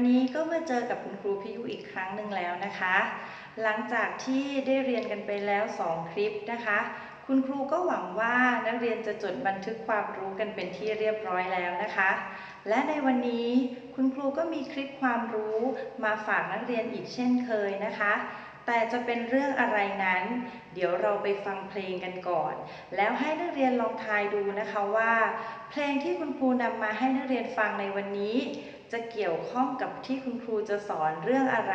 วันนี้ก็มาเจอกับคุณครูพิยุอีกครั้งหนึ่งแล้วนะคะ หลังจากที่ได้เรียนกันไปแล้ว 2 คลิปนะคะ คุณครูก็หวังว่านักเรียนจะจดบันทึกความรู้กันเป็นที่เรียบร้อยแล้วนะคะ และในวันนี้คุณครูก็มีคลิปความรู้มาฝากนักเรียนอีกเช่นเคยนะคะแต่จะเป็นเรื่องอะไรนั้น เดี๋ยวเราไปฟังเพลงกันก่อน แล้วให้นักเรียนลองทายดูนะคะว่า เพลงที่คุณครูนำมาให้นักเรียนฟังในวันนี้ จะเกี่ยวข้องกับที่คุณครูจะสอนเรื่องอะไร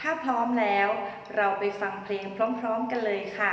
ถ้าพร้อมแล้ว เราไปฟังเพลงพร้อม ๆ กันเลยค่ะ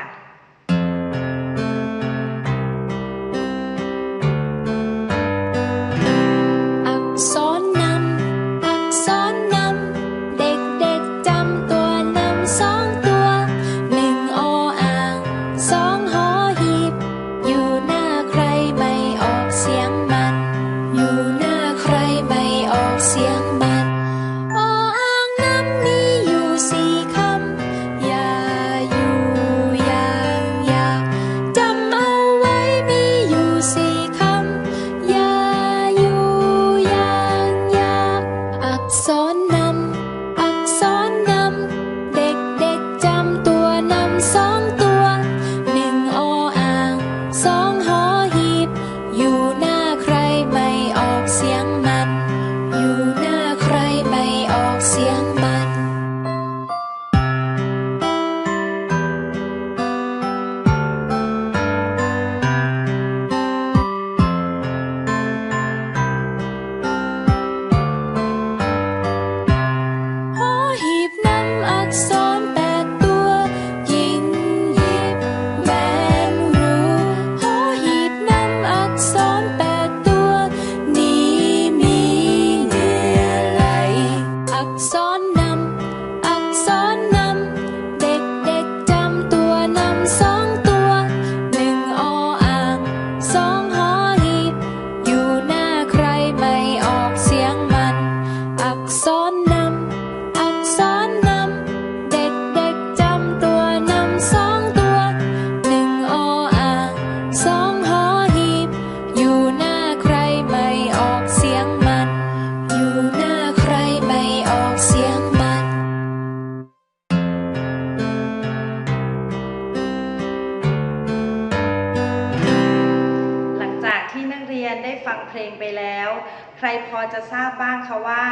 ใครพอจะทราบบ้างคะว่า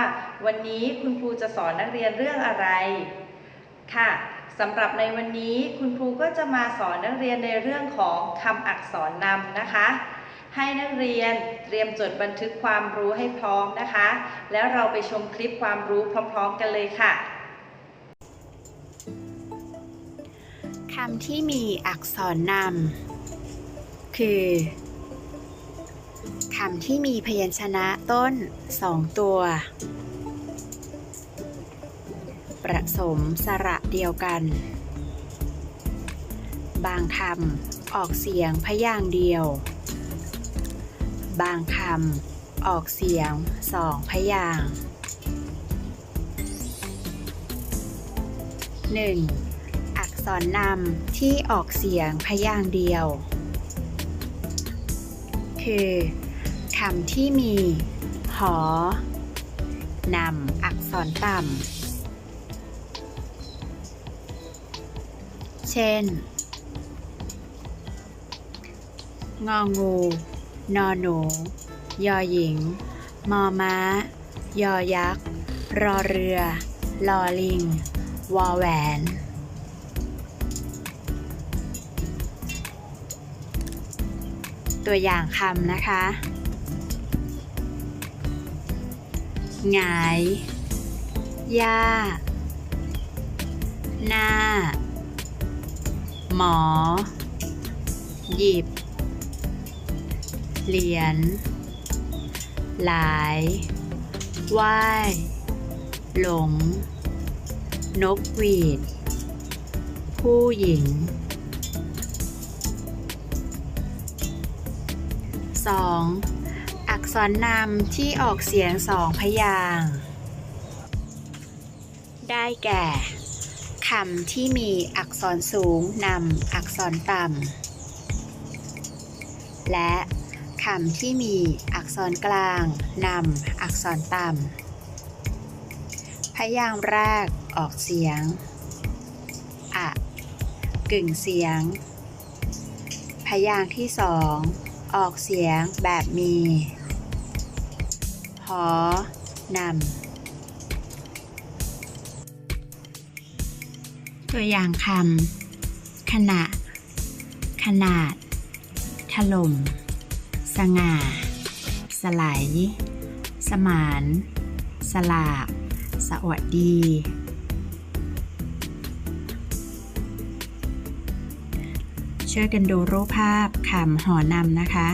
วันนี้คุณครูจะสอนนักเรียนเรื่องอะไร ค่ะสำหรับในวันนี้คุณครูก็จะมาสอนนักเรียนในเรื่องของคำอักษรนำนะคะ ให้นักเรียนเตรียมจดบันทึกความรู้ให้พร้อมนะคะ แล้วเราไปชมคลิปความรู้พร้อม ๆ กันเลยค่ะคำที่มีอักษรนำคือ คำที่มีพยัญชนะต้นสองตัว ประสมสระเดียวกัน บางคำออกเสียงพยางค์เดียว บางคำออกเสียงสองพยางค์หนึ่งอักษรนำที่ออกเสียงพยางค์เดียวคือ คำที่มี หอ นำ อักษรต่ำ เช่น งองู นอหนู ยอหญิง มอม้า ยอยักษ์ รอเรือ ลอลิง วอแหวนตัวอย่างคำนะคะ หงายย่าหน้า หมอ หยิบ เหรียญ หลายไหว้หลง นกหวีด ผู้หญิง 2. อักษรนำที่ออกเสียงสองพยางค์ได้แก่คำที่มีอักษรสูงนำอักษรต่ำ และคำที่มีอักษรกลางนำอักษรต่ำ พยางค์แรกออกเสียง อะ กึ่งเสียง พยางค์ที่สองออกเสียงแบบมี อนำตัวอย่างคำขณะ ขนาด ถล่ม สง่าสไหลสมาน สลาก สวัสดี ช่วยกันดูรูปภาพคำหอนำนะคะ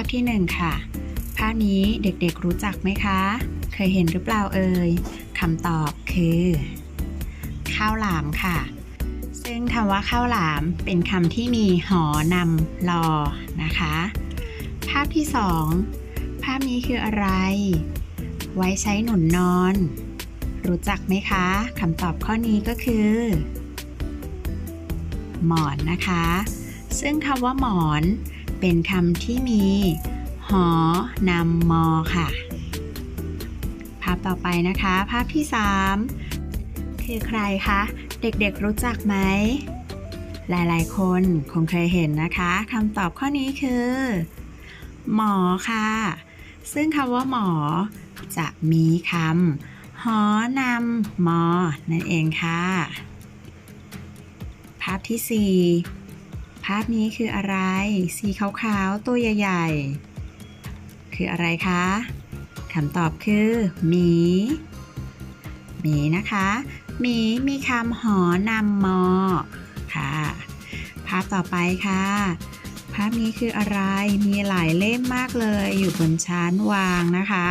าพที่หนึ่งค่ะ ภาพนี้เด็กๆรู้จักไหมคะ เคยเห็นหรือเปล่าเอ่ยคำตอบคือ ข้าวหลามค่ะ ซึ่งคำว่าข้าวหลามเป็นคำที่มีหอนำลอนะคะ ภาพที่สองภาพนี้คืออะไร ไว้ใช้หนุนนอน รู้จักไหมคะคำตอบข้อนี้ก็คือ หมอนนะคะ ซึ่งคำว่าหมอน เป็นคำที่มี หอนำมอค่ะ ภาพต่อไปนะคะ ภาพที่ 3 คือใครคะ เด็กๆรู้จักไหม หลายๆ คนคงเคยเห็นนะคะคำตอบข้อนี้คือ หมอค่ะ ซึ่งคำว่าหมอ จะมีคำหอนำมอ นั่นเองค่ะ ภาพที่ 4 ภาพนี้คืออะไร สีขาวๆ ตัวใหญ่ ๆ คืออะไรคะคำตอบคือหมีหมีนะคะหมีมีคำหอนำมอค่ะ ภาพต่อไปค่ะ ภาพนี้คืออะไร มีหลายเล่มมากเลย อยู่บนชั้นวางนะคะ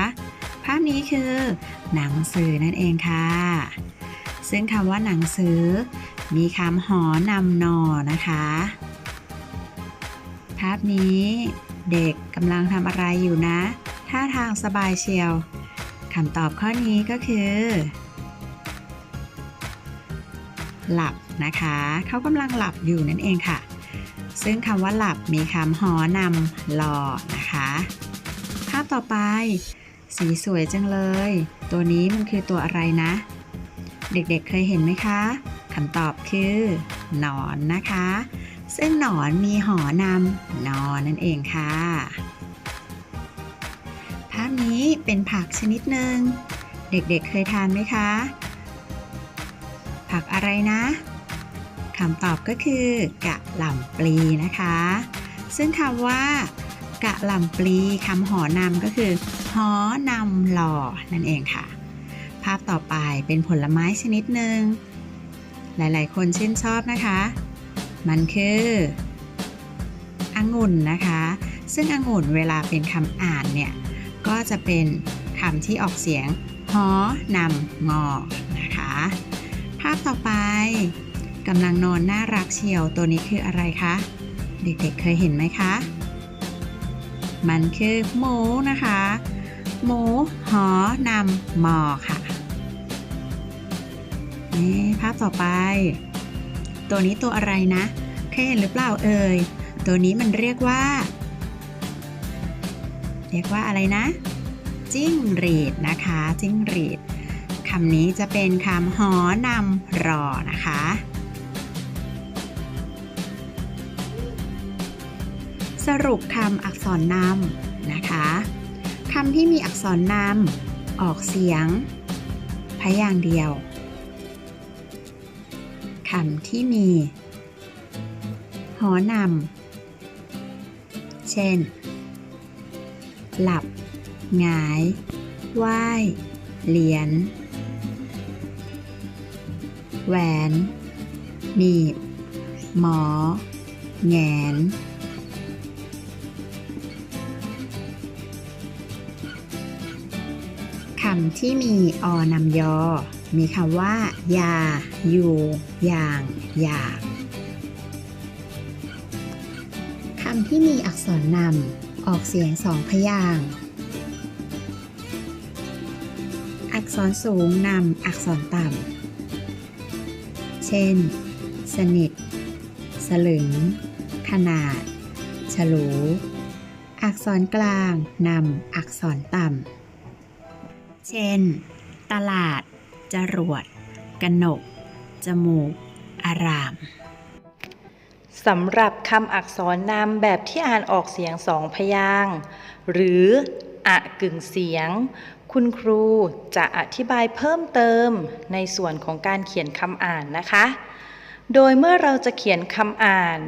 ภาพนี้คือหนังสือนั่นเองค่ะ ซึ่งคำว่าหนังสือ มีคำหอนำนอนะคะ ภาพนี้ เด็กกำลังทำอะไรอยู่นะท่าทางสบายเชียวคำตอบข้อนี้ก็คือ หลับนะคะ เขากำลังหลับอยู่นั่นเองค่ะ ซึ่งคำว่าหลับมีคำหอนำลอนะคะ ภาพต่อไป สีสวยจังเลย ตัวนี้มันคือตัวอะไรนะ เด็กๆเเคยเห็นไหมคะคำตอบคือ หนอนนะคะ ซึ่งหนอนมีหอนำนอนนั่นเองค่ะ ภาพนี้เป็นผักชนิดหนึ่ง เด็กๆเเคยทานไหมคะ ผักอะไรนะคำตอบก็คือกะหล่ำปลีนะคะ ซึ่งคำว่ากะหล่ำปลีคำหอนำก็คือหอนำหล่อนั่นเองค่ะ ภาพต่อไปเป็นผลไม้ชนิดหนึ่งหลายๆ คนชื่นชอบนะคะ มันคือองุ่นนะคะ ซึ่งองุ่นเวลาเป็นคำอ่านเนี่ย ก็จะเป็นคำที่ออกเสียงหอนำงอนะคะ ภาพต่อไปกำลังนอนน่ารักเชียวตัวนี้คืออะไรคะ เด็กๆเเคยเห็นไหมคะ มันคือหมูนะคะ หมูหอนำมอค่ะนี่ภาพต่อไป ตัวนี้ตัวอะไรนะ เคยเห็นหรือเปล่าเอ่ย ตัวนี้มันเรียกว่า เรียกว่าอะไรนะ จิ้งหรีดนะคะ จิ้งหรีดคำนี้จะเป็นคำหอนำรอนะคะ สรุปคำอักษรนำนะคะคำที่มีอักษรนำออกเสียง พยางค์เดียวคำที่มี หอนำ เช่น หลับ หงาย ไหว้ เหรียญ แหวน หนีบ หมอ แงนคำที่มีอนำยอ มีคำว่า ยา อยู่ อย่าง อยากำที่มีอักษรนำออกเสียงสองพยางค์อักษรสูงนำอักษรต่ำ เช่น สนิท สลึง ขนาด ฉลู อักษรกลางนำอักษรต่ำ เช่น ตลาด จรวด กนก จมูก อาราม สำหรับคำอักษรนำแบบที่อ่านออกเสียงสองพยางค์หรืออะกึ่งเสียง คุณครูจะอธิบายเพิ่มเติมในส่วนของการเขียนคำอ่านนะคะ โดยเมื่อเราจะเขียนคำอ่าน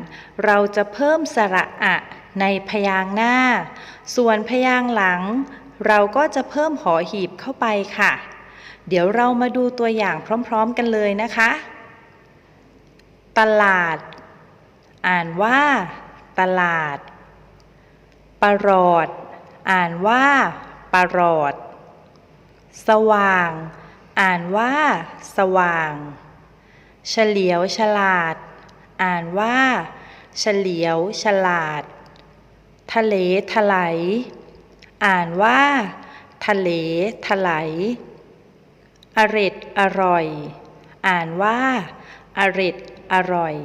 เราจะเพิ่มสระอะในพยางค์หน้า ส่วนพยางค์หลัง เราก็จะเพิ่มหอหีบเข้าไปค่ะ เดี๋ยวเรามาดูตัวอย่างพร้อม ๆ กันเลยนะคะ ตลาด อ่านว่า ตลาด ปรอด อ่านว่าปรอด สว่าง อ่านว่า สว่าง เฉลียวฉลาด อ่านว่า เฉลียวฉลาด ทะเลถลายอ่านว่า ทะเลถลายอร็ดอร่อย อ่านว่าอร็ดอร่อย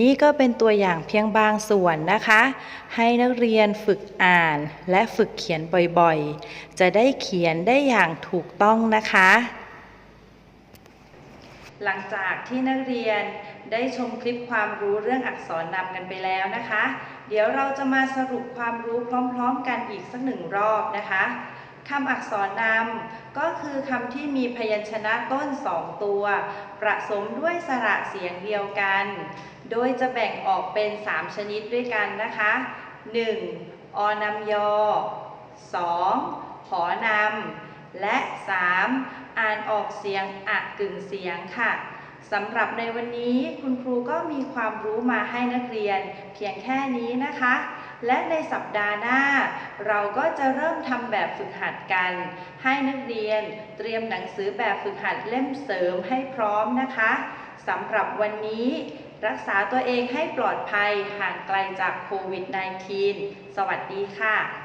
นี่ก็เป็นตัวอย่างเพียงบางส่วนนะคะ ให้นักเรียนฝึกอ่านและฝึกเขียนบ่อยๆ จะได้เขียนได้อย่างถูกต้องนะคะ หลังจากที่นักเรียนได้ชมคลิปความรู้เรื่องอักษรนำกันไปแล้วนะคะ เดี๋ยวเราจะมาสรุปความรู้พร้อมๆ กันอีกสักหนึ่งรอบนะคะ คำอักษรนำก็คือคำที่มีพยัญชนะต้นสองตัว ประสมด้วยสระเสียงเดียวกัน โดยจะแบ่งออกเป็น 3 ชนิดด้วยกันนะคะ 1. อนำยอ 2. หอนำและ 3. อ่านออกเสียงอะกึ่งเสียงค่ะสำหรับในวันนี้คุณครูก็มีความรู้มาให้นักเรียน เพียงแค่นี้นะคะ และในสัปดาห์หน้า เราก็จะเริ่มทำแบบฝึกหัดกัน ให้นักเรียนเตรียมหนังสือแบบฝึกหัดเล่มเสริมให้พร้อมนะคะสำหรับวันนี้ รักษาตัวเองให้ปลอดภัยห่างไกลจากโควิด -19 สวัสดีค่ะ